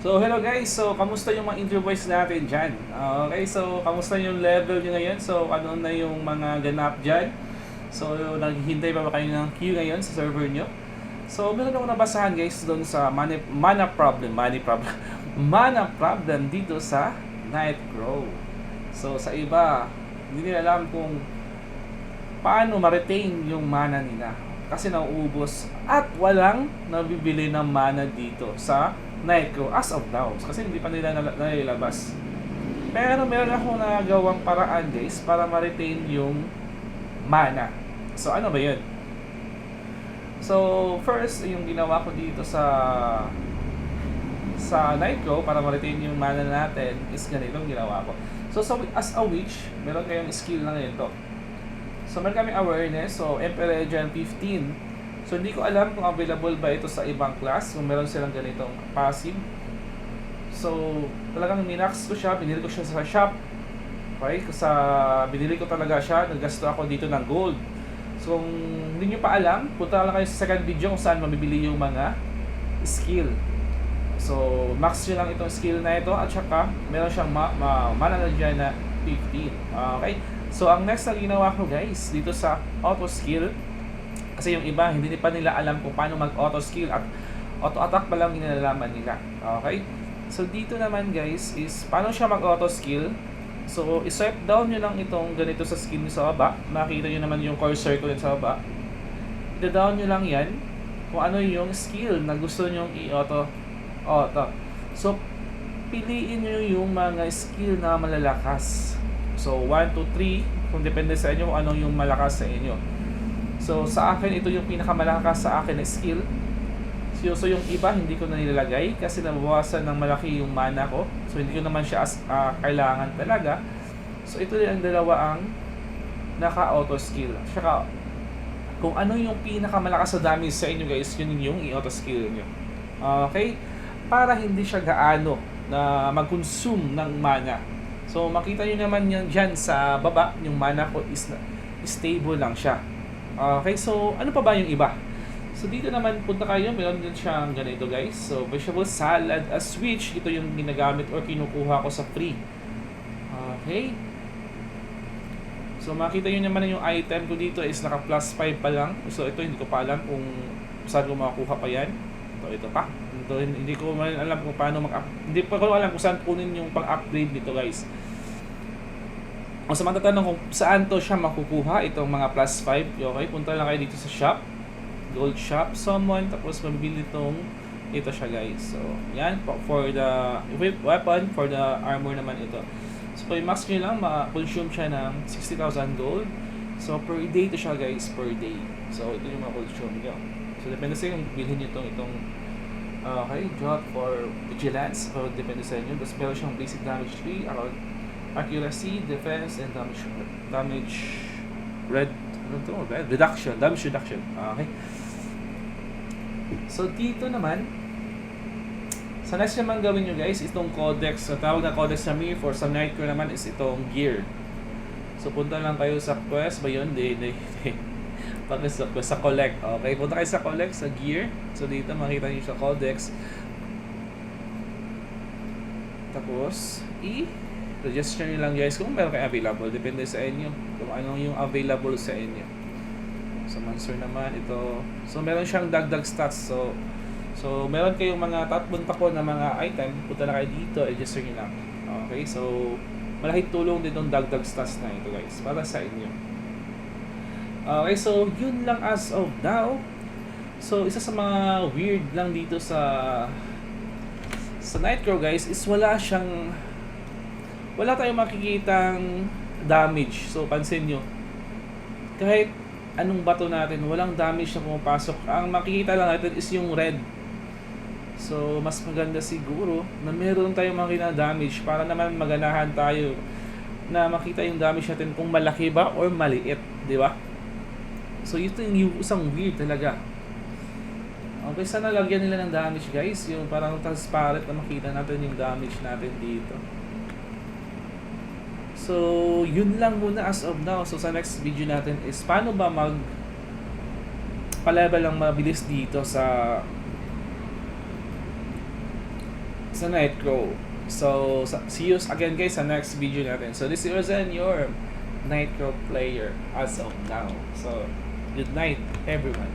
So, hello guys. So, kamusta yung mga interviews natin dyan? Ah, okay, so, kamusta yung level nyo ngayon? So, ano na yung mga ganap dyan? So, naghihintay pa ba kayo ng queue ngayon sa server nyo? So, meron ako nabasahan guys doon sa money, mana problem, money problem, mana problem dito sa Nightcrow. So, sa iba, hindi nila alam kung paano ma-retain yung mana nila. Kasi nauubos at walang nabibili ng mana dito sa Nightcrow as of now. Kasi hindi pa nila nal- nailabas. Pero meron akong nagawang paraan guys para ma-retain yung mana. So ano ba yun? So first, yung ginawa ko dito sa sa Nightcrow para ma-retain yung mana natin is ganito ginawa ko. So, so as a witch, meron kayong skill na ganito. So meron kaming awareness, so Emperor Gen 15. So hindi ko alam kung available ba ito sa ibang class, kung meron silang ganitong passive. So talagang minax ko siya, binili ko siya sa shop. Okay, sa binili ko talaga siya, naggasto ako dito ng gold. So kung hindi nyo pa alam, punta lang kayo sa second video kung saan mabibili yung mga skill. So max nyo lang itong skill na ito at saka meron siyang ma, ma mana na dyan na 15. Okay? So ang next na ginawa ko guys, dito sa auto skill, kasi yung iba, hindi pa nila alam kung paano mag-auto skill at auto attack pa lang inalalaman nila. Okay? So dito naman guys is paano siya mag-auto skill. So i-swipe down nyo lang itong ganito sa skill nyo sa baba. Makita nyo naman yung cursor ko sa baba. I-down nyo lang yan kung ano yung skill na gusto nyo i-auto. Auto. So piliin nyo yung mga skill na malalakas. So 1, 2, 3 kung depende sa inyo kung ano yung malakas sa inyo. So, sa akin, ito yung pinakamalakas sa akin na skill. So, yung iba, hindi ko na nilalagay kasi nabawasan ng malaki yung mana ko. So, hindi ko naman siya as, uh, kailangan talaga. So, ito ang dalawa ang naka-auto skill. Saka, kung ano yung pinakamalakas sa damage sa inyo guys, yun yung i-auto skill nyo. Okay? Para hindi siya gaano na mag-consume ng mana. So, makita nyo naman yan dyan sa baba, yung mana ko is stable lang siya. Okay, so ano pa ba yung iba? So dito naman punta kayo, meron din siyang ganito guys. So vegetable salad as switch, ito yung ginagamit or kinukuha ko sa free. Okay. So makita nyo naman yung item ko dito is naka plus 5 pa lang. So ito hindi ko pa alam kung saan ko makakuha pa yan. Ito, ito pa. Ito, hindi ko man alam kung paano mag Hindi pa ko alam kung saan kunin yung pang-upgrade nito guys. Kung sa matatanong kung saan to siya makukuha, itong mga plus 5, okay, punta lang kayo dito sa shop, gold shop, someone, tapos mabibili itong, ito siya guys. So, yan, for the weapon, for the armor naman ito. So, yung max nyo lang, ma-consume siya ng 60,000 gold. So, per day to siya guys, per day. So, ito yung ma-consume nyo. So, depende sa yung bilhin nyo itong, itong Okay, jot for vigilance. So, depende sa inyo. Tapos meron siyang basic damage 3, around accuracy, defense, and damage damage red ano to? Red reduction, damage reduction. Okay. So dito naman sa next naman gawin nyo guys, itong codex, sa tawag na codex sa me for sa Nightcrow naman is itong gear. So punta lang kayo sa quest ba yun? Di, di, di. Pag sa sa collect. Okay, punta kayo sa collect, sa gear. So dito makita niyo sa codex. Tapos, i register nyo lang guys kung meron kayo available. Depende sa inyo kung ano yung available sa inyo. Sa Monster naman, ito. So, meron siyang dagdag stats. So, so meron kayong mga tatlong tako na mga item. Punta na kayo dito, register nyo lang. Okay, so, malaking tulong din itong dagdag stats na ito guys. Para sa inyo. Okay, so, yun lang as of now. So, isa sa mga weird lang dito sa sa Nightcrow guys is wala siyang wala tayong makikitang damage. So, pansin nyo, kahit anong bato natin, walang damage na pumapasok. Ang makikita lang natin is yung red. So, mas maganda siguro na meron tayong makikita damage para naman maganahan tayo na makita yung damage natin kung malaki ba or maliit, di ba? So, ito yung isang weird talaga. Okay, sana lagyan nila ng damage guys. Yung parang transparent na makita natin yung damage natin dito. So, yun lang muna as of now. So, sa next video natin is paano ba mag pa-level lang mabilis dito sa sa Nightcrow. So, see you again guys sa next video natin. So, this is Rosen, your Nightcrow player as of now. So, good night everyone.